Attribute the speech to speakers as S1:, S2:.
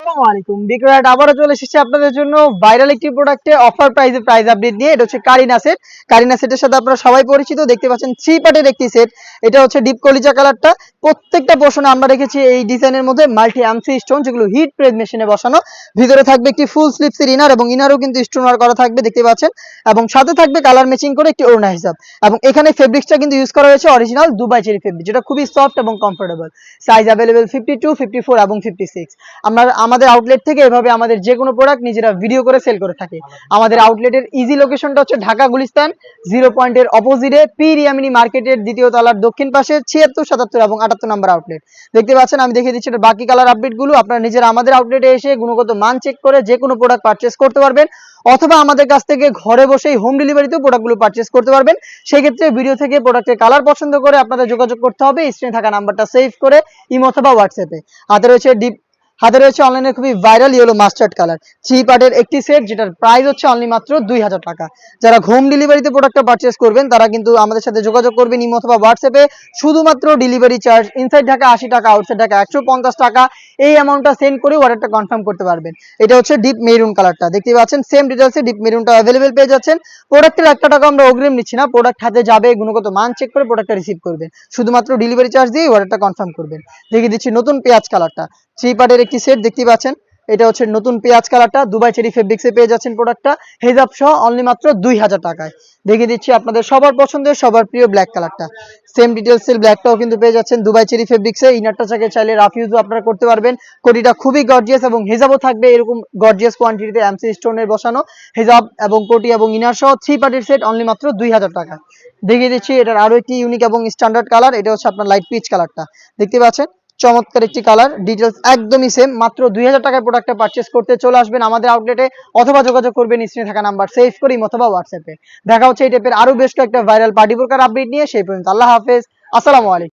S1: আসসালামু আলাইকুম। বিক্রয়াট আবারও চলে এসেছি আপনাদের জন্য ভাইরাল একটি প্রোডাক্টে অফার প্রাইসে প্রাইস আপডেট নিয়ে। এটা হচ্ছে কারিনা সেট কারিনা সেটের সাথে আপনারা সবাই পরিচিত, দেখতে পাচ্ছেন থ্রি পার্টের একটি সেট এটা হচ্ছে ডিপ কলিজা কালারটা প্রত্যেকটা আমরা রেখেছি এই ডিজাইনের মধ্যে মাল্টি অ্যামসি স্টোন যেগুলো হিট প্রেস মেশিনে বসানো। ভিতরে থাকবে একটি ফুল স্লিপসের ইনার এবং ইনারও কিন্তু স্টোন করা থাকবে, দেখতে পাচ্ছেন। এবং সাথে থাকবে কালার ম্যাচিং করে একটি ওড়না হিসাব। এবং এখানে ফেব্রিক্সটা কিন্তু ইউজ করা হয়েছে অরিজিনাল দুবাই চেরি ফেব্রিক যেটা খুবই সফট এবং comfortable size available fifty two fifty four এবং ফিফটি সিক্স আমরা আমাদের আউটলেট থেকে এভাবে আমাদের যে কোনো প্রোডাক্ট নিজেরা ভিডিও করে সেল করে থাকি। আমাদের আউটলেটের ইজি লোকেশনটা হচ্ছে ঢাকা গুলিস্তান জিরো পয়েন্টের অপোজিটে পি রিয়ামিনি মার্কেটের দ্বিতীয় তলার দক্ষিণ পাশে ছিয়াত্তর, সাতাত্তর এবং আটাত্তর নাম্বার আউটলেট দেখতে পাচ্ছেন, আমি দেখিয়ে দিচ্ছি বাকি কালার আপডেটগুলো আপনারা নিজেরা আমাদের আউটলেটে এসে গুণগত মান চেক করে যে কোনো প্রোডাক্ট পারচেস করতে পারবেন, অথবা আমাদের কাছ থেকে ঘরে বসেই হোম ডেলিভারিতেও প্রোডাক্টগুলো পারচেস করতে পারবেন। সেই ক্ষেত্রে ভিডিও থেকে প্রোডাক্টের কালার পছন্দ করে আপনাদের যোগাযোগ করতে হবে। স্ক্রিনে থাকা নাম্বারটা সেভ করে ইমো অথবা হোয়াটসঅ্যাপে হাতে রয়েছে ডিপ হাতে রয়েছে অনলাইনে খুবই viral yellow mustard colour three পার্টের একটি সেট যেটার প্রাইস হচ্ছে অনলি মাত্র দুই হাজার টাকা। যারা হোম ডেলিভারিতে প্রোডাক্টটা পারচেস করবেন, তারা কিন্তু আমাদের সাথে যোগাযোগ করবেন ইমো অথবা হোয়াটসঅ্যাপে শুধুমাত্র ডেলিভারি চার্জ ইনসাইড ঢাকা আশি টাকা আউটসাইড ঢাকা একশো পঞ্চাশ টাকা। এই অ্যামাউন্টটা সেন্ড করে অর্ডারটা কনফার্ম করতে পারবেন। এটা হচ্ছে ডিপ মেরুন কালারটা দেখতে পাচ্ছেন সেম ডিটেলসে ডিপ মেরুনটা অ্যাভেলেবেল পেয়ে যাচ্ছেন। প্রোডাক্টের একটা টাকা আমরা অগ্রিম নিচ্ছি না। প্রোডাক্ট হাতে যাবে, গুণগত মান চেক করে প্রোডাক্টটা রিসিভ করবেন। শুধুমাত্র ডেলিভারি চার্জ দিয়ে অর্ডারটা কনফার্ম করবেন। দেখিয়ে দিচ্ছি নতুন পেঁয়াজ কালারটা থ্রি পার্টের একটি সেট দেখতে পাচ্ছেন। এটা হচ্ছে নতুন পেঁয়াজ কালারটা। দুবাই চেরি ফেব্রিক্সে পেয়ে যাচ্ছেন প্রোডাক্টটা হেজাব সহ অনলি মাত্র দুই হাজার টাকায়। দেখিয়ে দিচ্ছি আপনাদের সবার পছন্দের, সবার প্রিয় ব্ল্যাক কালারটা। সেম ডিটেলসের ব্ল্যাকটাও কিন্তু পেয়ে যাচ্ছেন দুবাই চেরি ফেব্রিক্সে ইনারটা চাকে চাইলে রাফ ইউজও আপনারা করতে পারবেন। কোটিটা খুবই গর্জিয়াস এবং হেজাবও থাকবে এরকম গর্জিয়াস কোয়ান্টিটিতে এমসি স্টোনের বসানো। হেজাব এবং কোটি এবং ইনার সহ থ্রি পার্টির সেট অনলি মাত্র দুই হাজার টাকা। দেখিয়ে দিচ্ছি এটার আরও একটি ইউনিক এবং স্ট্যান্ডার্ড কালার এটা হচ্ছে আপনার লাইট পিচ কালারটা দেখতে পাচ্ছেন? চমৎকার একটি কালার ডিটেলস একদমই সেম মাত্র দুই হাজার টাকায় প্রোডাক্টটা পারচেস করতে চলে আসবেন আমাদের আউটলেটে অথবা যোগাযোগ করবেন স্ক্রিনে থাকা নাম্বার সেভ করি অথবা হোয়াটসঅ্যাপে দেখা হচ্ছে এই টাইপের আরও বেশ কয়েকটা ভাইরাল পার্টি প্রকার আপডেট নিয়ে, সেই পর্যন্ত আল্লাহ হাফেজ, আসসালামু আলাইকুম।